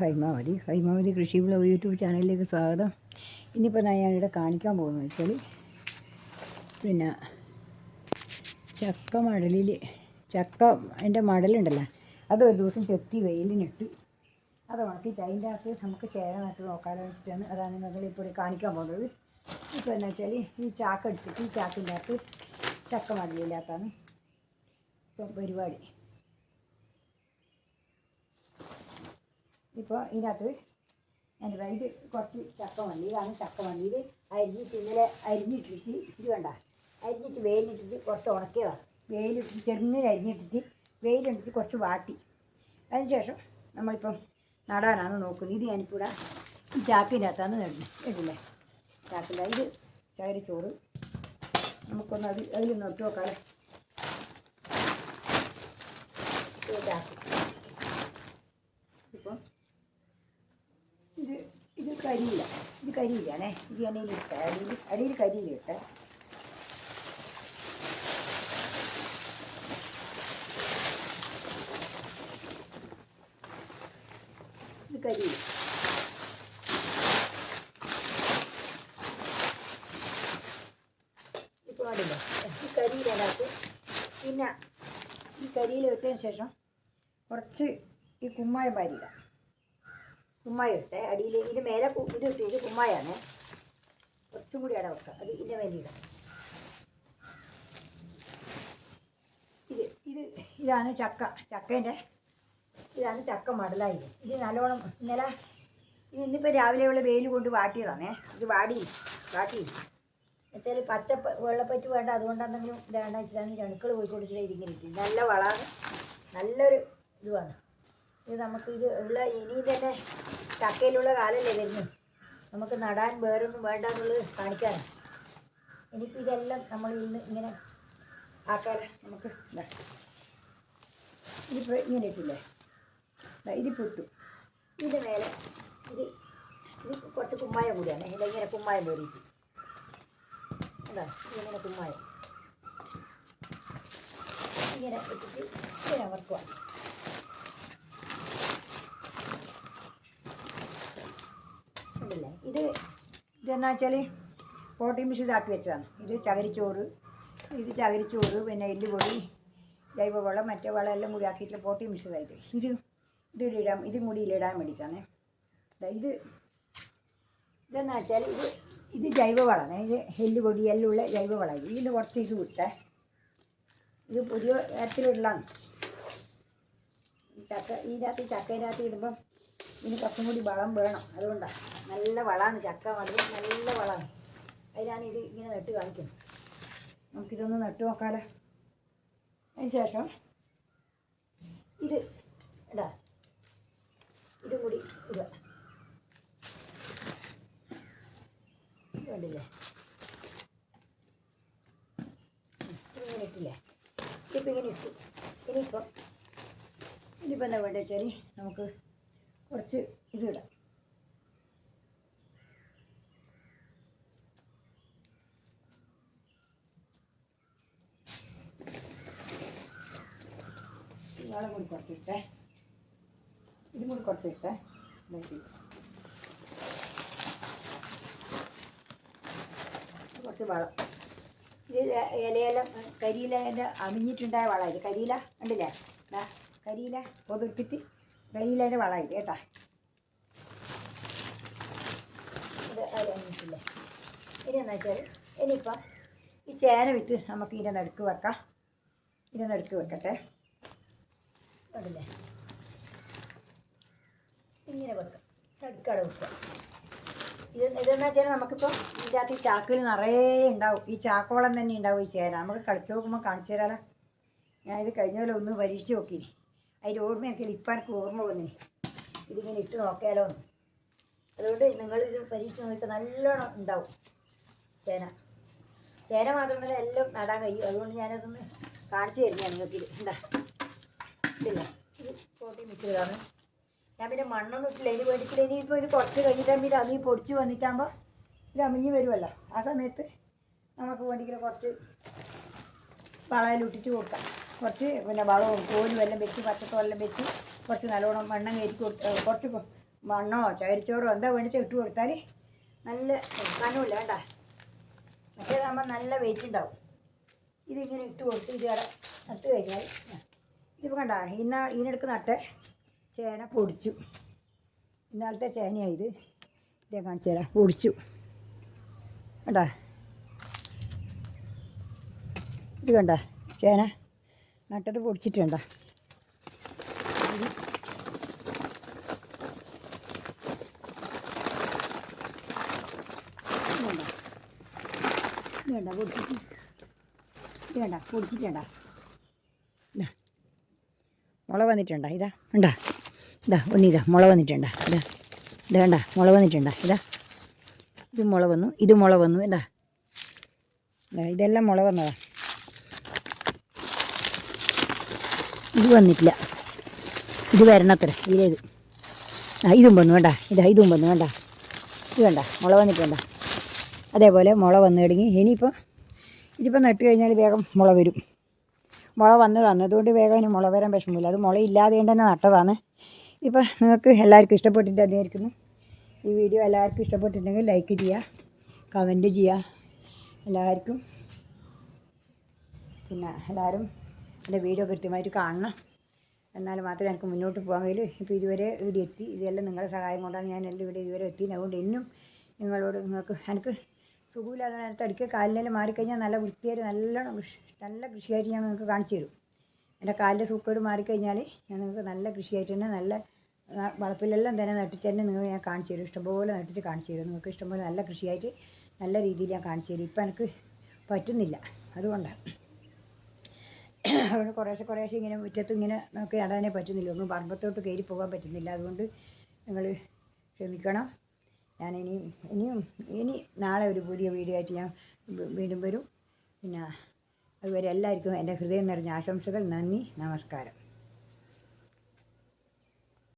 ഹൈമാവതി ഹൈമാവതി കൃഷി blog YouTube ചാനലിലേക്ക് സ്വാഗതം. ഇനിയിപ്പോൾ ഞാൻ ഞാനിവിടെ കാണിക്കാൻ പോകുന്നത് വെച്ചാൽ പിന്നെ ചക്ക മടലിൽ ചക്ക അതിന്റെ മടലുണ്ടല്ലോ അത് ഒരു ദിവസം ചെത്തി വെയിലിനിട്ട് അത് ഉണക്കിയിട്ട് അതിന്റെ അകത്ത് നമുക്ക് ചേര നട്ട് നോക്കാമെന്ന് വെച്ചിട്ടാണ്. അതാണ് നിങ്ങളിപ്പോൾ കാണിക്കാൻ പോകുന്നത്. ഇപ്പോൾ എന്താ വെച്ചാൽ ഈ ചാക്ക എടുത്തിട്ട് ഈ ചാക്കിന്റെ അകത്ത് ചക്ക മടലില്ലാത്തതാണ് ഇപ്പം പരിപാടി. ഇപ്പോൾ ഇതിനകത്ത് എന്റെ ഇത് കുറച്ച് ചക്ക മല്ലി ഇതാണ് ചക്ക മല്ലി. ഇത് അരിഞ്ഞിട്ട് ഇന്നലെ അരിഞ്ഞിട്ടിട്ട് ഇത് വേണ്ട അരിഞ്ഞിട്ട് വെയിലിട്ടിട്ട് കുറച്ച് ഉണക്കിയതാണ് വെയിലിട്ട് ചെറുങ്ങനെ അരിഞ്ഞിട്ടിട്ട് വെയിലിട്ടിട്ട് കുറച്ച് വാട്ടി. അതിനുശേഷം നമ്മളിപ്പം നടാനാണ് നോക്കുന്നത്. ഇത് ഞാനിപ്പോൾ ഈ ചാക്കിന്റെ അകത്താണ് നടുന്നത് ഇടില്ലേ ചാക്കിന്റെ ഇത് ചോറ് നമുക്കൊന്ന് അത് അതിൽ നോക്കി ചാക്കി ഇപ്പം ഇത് കരിയില ഇത് കരിയിലാണേ ഇത് ഞാൻ ഇട്ട. അടിയിൽ അടിയിൽ കരിയില ഇട്ട. ഇത് കരിയില ഇപ്പോൾ കണ്ടില്ലേ ഈ കരിയിലകത്ത് പിന്നെ ഈ കരിയില ഇട്ടതിന് ശേഷം കുറച്ച് ഈ കുമ്മായ പാരിയിടാം കുമ്മായ ഇട്ടെ അടിയിൽ ഇതിന്റെ മേലെ ഇത് ഇട്ട്. ഇത് കുമ്മായാണ് കുറച്ചും കൂടി അട വെക്കുക അത് ഇതിന്റെ മേലെ ഇടാം ഇത് ഇത് ഇതാണ് ചക്ക. ചക്കേന്റെ ഇതാണ് ചക്ക മടലായി. ഇത് നല്ലോണം ഇന്നലെ ഇന്നിപ്പോൾ രാവിലെയുള്ള വെയിൽ കൊണ്ട് വാട്ടിയതാണേ. ഇത് വാടി വാട്ടി. എന്നുവെച്ചാൽ പച്ച വെള്ളപ്പറ്റ് വേണ്ട. അതുകൊണ്ടാണെങ്കിലും വേണ്ട വെച്ചിട്ടാണ് അണുക്കൾ പോയിക്കൊണ്ടിട്ട് ഇരിക്കുന്നത് നല്ല വളമാണ് നല്ലൊരു ഇതുമാണ് ഇത് നമുക്ക് ഇത് ഉള്ള ഇനി തന്നെ ചക്കയിലുള്ള കാലല്ലേ വരുന്നത്. നമുക്ക് നടാൻ വേറൊന്നും വേണ്ട എന്നുള്ളത് കാണിക്കാനാണ് ഇനിയിപ്പോൾ ഇതെല്ലാം നമ്മൾ ഇന്ന് ഇങ്ങനെ ആക്കാൻ നമുക്ക് ഇതാ. ഇതിപ്പോൾ ഇങ്ങനെ ഇട്ടില്ലേ? ഇത് ഇട്ടു. ഇതിന്റെ മേലെ ഇത് ഇത് കുറച്ച് കുമ്മായ കൂടിയാണ്. ഇതിന്റെ ഇങ്ങനെ കുമ്മായ കയറിയിട്ട് എന്താ ഇങ്ങനെ കുമ്മായ. ഇങ്ങനെ ഇട്ടിട്ട് ഇങ്ങനെ അമർക്കുക ഉണ്ടല്ലേ ഇത് ഇതെന്നാ വെച്ചാൽ പ്രോട്ടീൻ മിക്സ് ഇതാക്കി വെച്ചതാണ്. ഇത് ചകരിച്ചോറ് ഇത് ചകരിച്ചോറ് പിന്നെ എല്ലുപൊടി ജൈവവളം മറ്റേ വളം എല്ലാം കൂടി ആക്കിയിട്ട് പ്രോട്ടീൻ മിശ്രിതമായിട്ട് ഇത് ഇത്. ഇടാൻ ഇതും കൂടി ഇതിലിടാൻ വേണ്ടിയിട്ടാണ്. ഇത് ഇതെന്നാ വെച്ചാൽ ഇത് ഇത് ജൈവവളമാണ്. ഇത് എല്ലുപൊടി എല്ലാം ഉള്ള ജൈവവളം ഇതിന്റെ കുറച്ച് ഇത് വിട്ടേ ഇത് പുതിയ തരത്തിലുള്ളതാണ് ചക്ക ഇതിനകത്ത് ചക്കയിനകത്ത് ഇടുമ്പം ഇതിന് കുറച്ചും കൂടി വളം വേണം. അതുകൊണ്ടാണ് നല്ല വളമാണ്. ചക്ക മതി നല്ല വളമാണ്. അതിനാണ് ഇത് ഇങ്ങനെ നട്ട് കാണിക്കുന്നത്. നമുക്കിതൊന്ന് നട്ട് നോക്കാമല്ലോ അതിന് ശേഷം ഇത് ഇടാ ഇതും കൂടി ഇടുക. കണ്ടില്ലേ? ഉം, ഇട്ടില്ലേ? ഇതിപ്പോൾ ഇങ്ങനെ ഇട്ടു. ഇനിയിപ്പം ഇനിയിപ്പോൾ എന്താ വേണ്ടത് വെച്ചാൽ നമുക്ക് കുറച്ച് ഇത് ഇടാം ഇയാളെ കൂടി കുറച്ചിട്ടേ. ഇതും കൂടി കുറച്ചിട്ടേ. ഇതാക്കി. കുറച്ച് വളം. ഇത് ഇലയെല്ലാം കരിയിലേന്റെ അമിഞ്ഞിട്ടുണ്ടായ വളം ഇത് കരിയില കണ്ടില്ലേ? കരിയില പൊതിർത്തിട്ട് കരിയിലേന്റെ വളമായി കേട്ടാ. ഇത് ഇനി എന്നാ വെച്ചാൽ ഇനിയിപ്പം ഈ ചേന വിറ്റ് നമുക്ക് ഇതിന്റെ നടുക്ക് വെക്കാം. ഇതിന്റെ നടുക്ക് വെക്കട്ടെ. കണ്ടില്ലേ? ഇങ്ങനെ വെക്കാം. നടുക്കട വെക്കുക ഇത് ഇതെന്ന് വെച്ചാൽ നമുക്കിപ്പോൾ ഇതിന്റെ അകത്ത് ഈ ചാക്കിൽ നിറയെ ഉണ്ടാവും. ഈ ചാക്കോളം തന്നെ ഉണ്ടാവും ഈ ചേന. നമുക്ക് കളിച്ച് നോക്കുമ്പോൾ കാണിച്ചു തരാലോ. ഞാൻ കഴിഞ്ഞ പോലെ ഒന്ന് പരീക്ഷിച്ച് നോക്കി അതിന്റെ ഓർമ്മയൊക്കെ ഇപ്പം എനിക്ക് ഓർമ്മ വന്നേ. ഇതിങ്ങനെ ഇട്ട് നോക്കിയാലോ അതുകൊണ്ട് നിങ്ങളിത് പരീക്ഷ നോക്കി നല്ലോണം ഉണ്ടാവും. ചേന. ചേന മാത്രമല്ല എല്ലാം നടാൻ കഴിയും. അതുകൊണ്ട് ഞാനതൊന്ന് കാണിച്ചു തരുന്നതാണ് നിങ്ങൾക്ക് ഉണ്ടാ ഇല്ല. ഇത് പ്രോട്ടീൻ മിക്സ് ഞാൻ പിന്നെ മണ്ണൊന്നും ഇട്ടില്ല. ഇനി മേടിക്കില്ല. ഇനിയിപ്പോൾ ഇത് കുറച്ച് കഴിഞ്ഞിട്ടാകുമ്പോൾ പിന്നെ അമി പൊടിച്ച് വന്നിട്ടാകുമ്പോൾ ഇത് അമിഞ്ഞ് വരുമല്ലോ ആ സമയത്ത് നമുക്ക് വേണ്ടിയിട്ട് കുറച്ച് വളയിലിട്ടിട്ട് കൊടുക്കാം. കുറച്ച് പിന്നെ വളവും കോലും എല്ലാം വെച്ച് പച്ചത്തോലെല്ലാം വെച്ച് കുറച്ച് നല്ലോണം മണ്ണം കയറ്റി കൊടുത്ത് കുറച്ച് വണ്ണോ മണ്ണോ ചകരിച്ചോറോ എന്താ വേണിച്ചാൽ ഇട്ട് കൊടുത്താൽ നല്ല കനമില്ല വേണ്ട മറ്റേ നമ്മൾ നല്ല വെയിറ്റ് ഉണ്ടാവും. ഇതിങ്ങനെ ഇട്ട് കൊടുത്ത് ഇത് നട്ട് കഴിഞ്ഞാൽ ഇതിപ്പോൾ കണ്ട ഇന്ന ഇതിനെടുക്ക് നട്ട് ചേന പൊടിച്ചു. ഇന്നാളത്തെ ചേനയായത് ഇതേ കാണിച്ചു തരാം. പൊടിച്ചു. കണ്ട? ഇത് കണ്ട? ചേന നട്ടത് പൊടിച്ചിട്ട് വേണ്ട. പൊടിച്ചിട്ട് വേണ്ട പൊടിച്ചിട്ടേണ്ട. പൊടിച്ചിട്ടുണ്ട. ഇതാ. മുള വന്നിട്ടുണ്ട. ഇതാ ഉണ്ടാ ഇതാ ഒന്നിതാ മുള വന്നിട്ടുണ്ട. ഇതാ ഇതാ വേണ്ട മുള വന്നിട്ടുണ്ട. ഇതാ. ഇത് മുള വന്നു ഇത് മുള വന്നു എന്താ ഇതെല്ലാം മുള വന്നതാ. ഇത് വന്നിട്ടില്ല. ഇത് വരണത്ര ഇതിലേത്. ആ ഇതും വന്നു വേണ്ട ഇതാ ഇതും വന്നു വേണ്ട ഇത് വേണ്ട മുള വന്നിട്ടുണ്ട അതേപോലെ മുള വന്നു തുടങ്ങി. ഇനിയിപ്പോൾ ഇതിപ്പോൾ നട്ട് കഴിഞ്ഞാൽ വേഗം മുള വരും. മുള വന്ന് അതുകൊണ്ട് വേഗം ഇനി മുള വരാൻ വിഷമമില്ല. അത് മുള ഇല്ലാതെ കൊണ്ട് തന്നെ നട്ടതാണ്. ഇപ്പോൾ നിങ്ങൾക്ക് എല്ലാവർക്കും ഇഷ്ടപ്പെട്ടിട്ട് അതായിരിക്കുന്നു ഈ വീഡിയോ എല്ലാവർക്കും ഇഷ്ടപ്പെട്ടിട്ടുണ്ടെങ്കിൽ ലൈക്ക് ചെയ്യുക കമന്റ് ചെയ്യുക. എല്ലാവർക്കും പിന്നെ എല്ലാവരും എന്റെ വീഡിയോ കൃത്യമായിട്ട് കാണണം. എന്നാൽ മാത്രമേ എനിക്ക് മുന്നോട്ട് പോകാൻ കഴിയൂ. ഇപ്പോൾ ഇതുവരെ ഇവിടെ എത്തി. ഇതെല്ലാം നിങ്ങളുടെ സഹായം കൊണ്ടാണ് ഞാൻ എല്ലാം ഇവിടെ ഇതുവരെ എത്തി അതുകൊണ്ട് ഇന്നും നിങ്ങളോട് നിങ്ങൾക്ക് എനിക്ക് സുഖമില്ലാതെ നേരത്തെ അടിക്കുക കാലിനെല്ലാം മാറിക്കഴിഞ്ഞാൽ നല്ല വൃത്തിയായിട്ട് നല്ലോണം കൃഷി നല്ല കൃഷിയായിട്ട് ഞാൻ നിങ്ങൾക്ക് കാണിച്ചു തരും. എന്റെ കാലിന്റെ സൂക്കേട് മാറിക്കഴിഞ്ഞാൽ ഞാൻ നിങ്ങൾക്ക് നല്ല കൃഷിയായിട്ട് തന്നെ നല്ല വളപ്പിലെല്ലാം തന്നെ നട്ടിട്ട് തന്നെ നിങ്ങൾ ഞാൻ കാണിച്ചു തരും. ഇഷ്ടംപോലെ നട്ടിട്ട് കാണിച്ചു തരും. നിങ്ങൾക്ക് ഇഷ്ടംപോലെ നല്ല കൃഷിയായിട്ട് നല്ല രീതിയിൽ ഞാൻ കാണിച്ചു തരും. ഇപ്പം എനിക്ക് പറ്റുന്നില്ല. അതുകൊണ്ടാണ്. അതുകൊണ്ട് കുറേശ്ശെ കുറേശ്ശെ ഇങ്ങനെ മുറ്റത്ത് ഇങ്ങനെ നമുക്ക് നടാനേ പറ്റുന്നില്ല. ഒന്നും പറമ്പത്തോട്ട് കയറി പോകാൻ പറ്റുന്നില്ല. അതുകൊണ്ട് നിങ്ങൾ ക്ഷമിക്കണം. ഞാൻ ഇനി ഇനിയും ഇനി നാളെ ഒരു പുതിയ വീഡിയോ ആയിട്ട് ഞാൻ വീണ്ടും വരും. പിന്നെ അതുവരെ എല്ലാവർക്കും എന്റെ ഹൃദയം നിറഞ്ഞ ആശംസകൾ. നന്ദി. നമസ്കാരം.